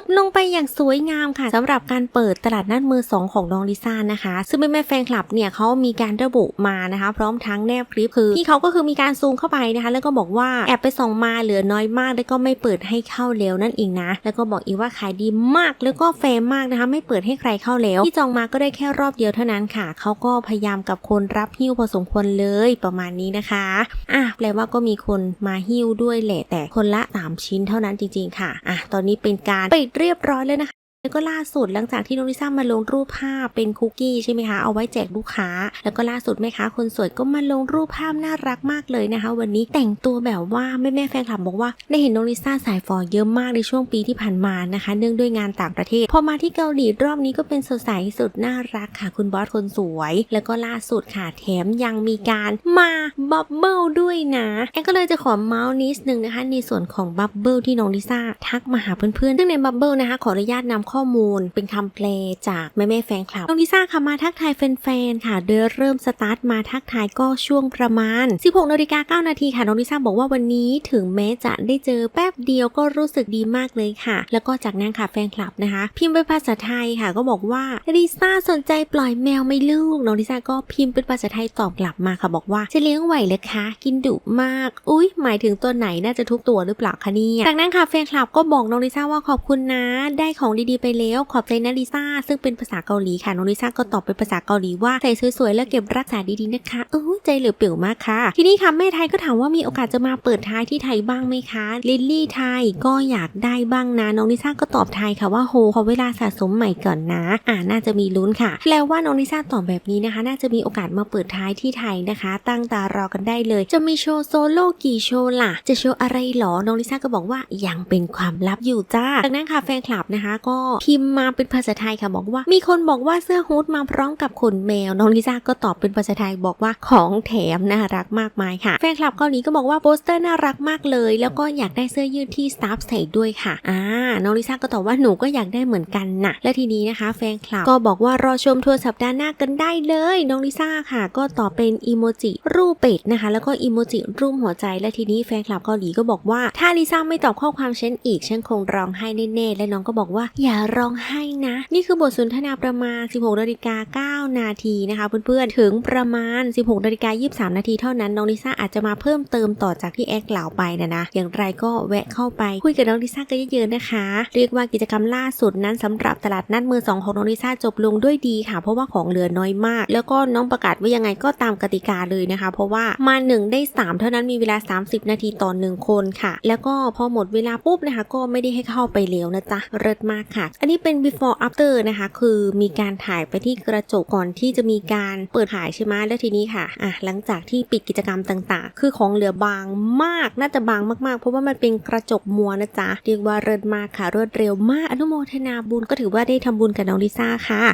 บลงไปอย่างสวยงามค่ะสำหรับการเปิดตลาดนัดมือสองของน้องลิซ่านะคะ ซึ่งแม่แม่แฟนคลับเนี่ยเขามีการระบุมานะคะ พร้อมทั้งแนบคลิปคือที่เขาก็คือมีการซูมเข้าไปนะคะ แล้วก็บอกว่าแอบไปส่องมาเหลือน้อยมาก แล้วก็ไม่เปิดให้เข้าแล้วนั่นเองนะ แล้วก็บอกอีกว่าขายดีมาก แล้วก็แฟร์มากนะคะ ไม่เปิดให้ใครเข้าแล้ว ที่จองมาก็ได้แค่รอบเดียวเท่านั้นค่ะเขาก็พยายามกับคนรับหิ้วพอสมควรเลยประมาณนี้นะคะอะแปลว่าก็มีคนมาหิ้วด้วยแหละแต่คนละ3ชิ้นเท่านั้นจริงๆค่ะอะตอนนี้เป็นการปิดเรียบร้อยแล้วนะคะ แล้วก็ล่าสุดหลังจากที่น้องลิซ่ามาลงรูปภาพเป็นคุกกี้ใช่ไหมคะเอาไว้แจกลูกค้า แล้วก็ล่าสุดแม่ค้าคนสวยก็มาลงรูปภาพน่ารักมากเลยนะคะ วันนี้แต่งตัวแบบว่าแม่แม่แฟนคลับบอกว่าได้เห็นน้องลิซ่าสายฟอเยอะมากในช่วงปีที่ผ่านมานะคะ เนื่องด้วยงานต่างประเทศพอมาที่เกาหลีรอบนี้ก็เป็นสดใสสุดน่ารักค่ะคุณบอสคนสวย แล้วก็ล่าสุดค่ะแถมยังมีการมาบับเบิลด้วยนะแอนก็เลยจะขอเมาส์นิดนึงนะคะในส่วนของบับเบิลที่น้องลิซ่าทักมาหาเพื่อนๆซึ่งในบับเบิลนะคะขออนุญาตนำข้อมูล เป็นคำแปลจากแม่แม่แฟนคลับน้องลิซ่าค่ะมาทักทายแฟนๆค่ะโดยเริ่มสตาร์ทมาทักทายก็ช่วงประมาณ 16นาฬิกา9นาทีค่ะน้องลิซ่าบอกว่าวันนี้ถึงแม้จะได้เจอแป๊บเดียวก็รู้สึกดีมากเลยค่ะ แล้วก็จากนั้นค่ะแฟนคลับนะคะ พิมพ์เป็นภาษาไทยค่ะ ก็บอกว่าลิซ่าสนใจปล่อยแมวไม่ลูกน้องลิซ่าก็พิมพ์เป็นภาษาไทยตอบกลับมาค่ะบอกว่าจะเลี้ยงไหวเลยคะ กินดุมาก อุ้ยหมายถึงตัวไหนน่าจะทุกตัวหรือเปล่าคะเนี่ยจากนั้นค่ะแฟนคลับก็บอกน้องลิซ่าว่าขอบคุณนะได้ของดีๆไปแล้ว ขอบใจนะลิซ่า ซึ่งเป็นภาษาเกาหลีค่ะ น้องลิซ่าก็ตอบเป็นภาษาเกาหลีว่าใส่สวยๆ แล้วเก็บรักษาดีๆนะคะเออใจเหลือเปลี่ยวมากค่ะ ทีนี้ค่ะแม่ไทยก็ถามว่ามีโอกาสจะมาเปิดท้ายที่ไทยบ้างไหมคะลิลลี่ไทยก็อยากได้บ้างนะ น้องลิซ่าก็ตอบไทยค่ะว่าโหขอเวลาสะสมใหม่ก่อนนะ อ่าน่าจะมีลุ้นค่ะแปลว่าน้องลิซ่าตอบแบบนี้นะคะ น่าจะมีโอกาสมาเปิดท้ายที่ไทยนะคะ ตั้งตารอกันได้เลย จะมีโชว์โซโล่กี่โชว์ล่ะ จะโชว์อะไรหรอ น้องลิซ่าก็บอกว่ายังเป็นความลับอยู่จ้า จากนั้นค่ะแฟนคลับนะคะ ก็พิมพ์มาเป็นภาษาไทยค่ะบอกว่า มีคนบอกว่าเสื้อฮูดมาพร้อมกับขนแมว น้องลิซ่าก็ตอบเป็นภาษาไทยบอกว่าของแถมน่ารักมากมายค่ะ แฟนคลับเกาหลีก็บอกว่าโปสเตอร์น่ารักมากเลย แล้วก็อยากได้เสื้อยืดที่สตาฟใส่ด้วยค่ะอ่าน้องลิซ่าก็ตอบว่าหนูก็อยากได้เหมือนกันนะและทีนี้นะคะ แฟนคลับก็บอกว่ารอชมทัวร์สัปดาห์หน้ากันได้เลย น้องลิซ่าค่ะ ก็ตอบเป็นอีโมจิรูปเป็ดนะคะ แล้วก็อีโมจิรูปหัวใจ และทีนี้แฟนคลับเกาหลีก็บอกว่า ถ้าลิซ่าไม่ตอบข้อความฉันอีกฉันคงร้องไห้แน่ๆและน้องก็บอกว่าอย่าร้องไห้นะ นี่คือบทสนทนาประมาณ 16นาฬิกา9นาทีนะคะเพื่อนๆ ถึงประมาณ 16นาฬิกา23 นาทีเท่านั้นน้องลิซ่าอาจจะมาเพิ่มเติมต่อจากที่แอคกล่าวไปนะนะ อย่างไรก็แวะเข้าไป คุยกับน้องลิซ่ากันเยอะๆนะคะ เรียกว่ากิจกรรมล่าสุดนั้นสำหรับตลาดนัดมือสองของน้องลิซ่าจบลงด้วยดีค่ะ เพราะว่าของเหลือน้อยมาก แล้วก็น้องประกาศว่ายังไงก็ตามกติกาเลยนะคะ เพราะว่ามา 1 ได้ 3 เท่านั้นมีเวลา 30 นาทีต่อ1คนค่ะ แล้วก็พอหมดเวลาปุ๊บนะคะ ก็ไม่ได้ให้เข้าไปแล้วนะจ๊ะเลิศมากค่ะอันนี้เป็น before after นะคะ คือมีการถ่ายไปที่กระจกก่อนที่จะมีการเปิดขายใช่ไหมแล้วทีนี้ค่ะอะ หลังจากที่ปิดกิจกรรมต่าง ๆ คือของเหลือบางมากน่าจะบางมากๆ เพราะว่ามันเป็นกระจกมัวนะจ๊ะเรียกว่าเริ่มากค่ะรวดเร็วมากอนุโมทนาบุญก็ถือว่าได้ทำบุญกับน้องลิซ่าค่ะ